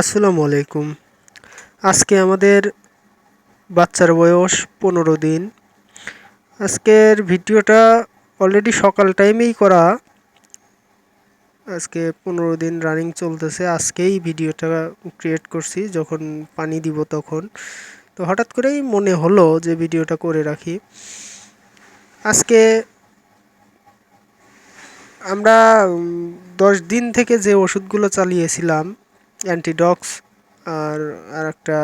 আসসালামু আলাইকুম। আজকে আমাদের বাচ্চার বয়স পনেরো দিন। আজকের ভিডিওটা অলরেডি সকাল টাইমেই করা। আজকে পনেরো দিন রানিং চলতেছে। আজকেই ভিডিওটা ক্রিয়েট করছি, যখন পানি দিব তখন। তো হঠাৎ করেই মনে হলো যে ভিডিওটা করে রাখি। আজকে আমরা দশ দিন থেকে যে ওষুধগুলো চালিয়েছিলাম অ্যান্টিডক্স আর আর একটা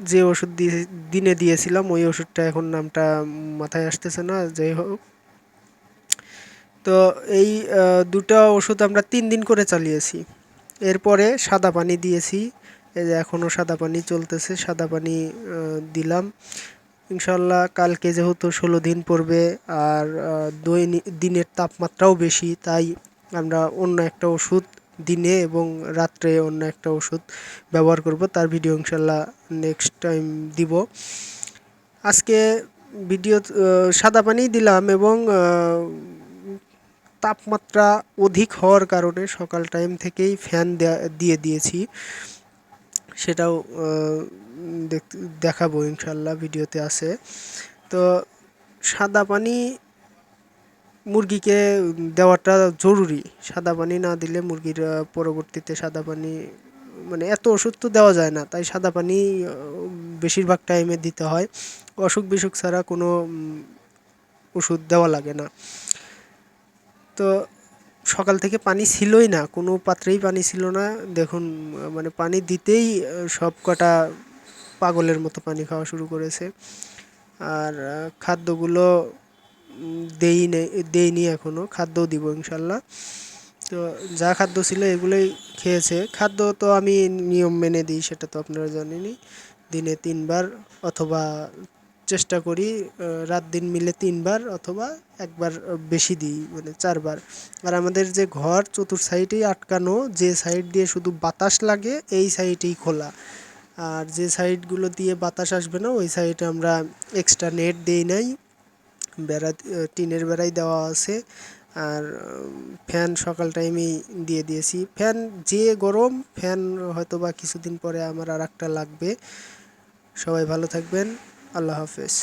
যে ওষুধ দিয়ে দিনে দিয়েছিলাম, ওই ওষুধটা এখন নামটা মাথায় আসতেছে না, যাই হোক। তো এই দুটো ওষুধ আমরা তিন দিন করে চালিয়েছি। এরপরে সাদা পানি দিয়েছি, এই যে এখনও সাদা পানি চলতেছে, সাদা পানি দিলাম। ইনশাল্লাহ কালকে যেহেতু ষোলো দিন পড়বে আর দৈনিক দিনের তাপমাত্রাও বেশি, তাই আমরা অন্য একটা ওষুধ দিনে এবং রাত্রে অন্য একটা ওষুধ ব্যবহার করব। তার ভিডিও ইনশাল্লাহ নেক্সট টাইম দিব। আজকে ভিডিও সাদা পানি দিলাম এবং তাপমাত্রা অধিক হওয়ার কারণে সকাল টাইম থেকেই ফ্যান দিয়ে দিয়েছি। সেটাও দেখাবো ইনশাল্লাহ ভিডিওতে আছে। তো সাদা পানি মুরগিকে দেওয়াটা জরুরি। সাদা পানি না দিলে মুরগির পরবর্তীতে সাদা পানি মানে এত ওষুধ তো দেওয়া যায় না, তাই সাদা পানি বেশিরভাগ টাইমে দিতে হয়। অসুখ বিসুখ ছাড়া কোনো ওষুধ দেওয়া লাগে না। তো সকাল থেকে পানি ছিলই না, কোনো পাত্রেই পানি ছিল না। দেখুন মানে পানি দিতেই সব কটা পাগলের মতো পানি খাওয়া শুরু করেছে। আর খাদ্যগুলো দেই দেইনি এখনও খাদ্যও দিব ইনশাল্লাহ। তো যা খাদ্য ছিল এগুলোই খেয়েছে। খাদ্য তো আমি নিয়ম মেনে দিই, সেটা তো আপনারা জানেনই। দিনে তিনবার অথবা চেষ্টা করি রাত দিন মিলে তিনবার অথবা একবার বেশি দিই মানে চারবার। আর আমাদের যে ঘর চতুর সাইডেই আটকানো, যে সাইড দিয়ে শুধু বাতাস লাগে, এই সাইডেই খোলা। আর যে সাইডগুলো দিয়ে বাতাস আসবে না, ওই সাইডে আমরা এক্সট্রা নেট দিই নাই। বেড়া টিনের বেড়াই দেওয়া আছে। আর ফ্যান সকাল টাইমেই দিয়ে দিয়েছি। ফ্যান যে গরম ফ্যান হয়তো বা কিছুদিন পরে আমার আর একটা লাগবে। সবাই ভালো থাকবেন। আল্লাহ হাফেজ।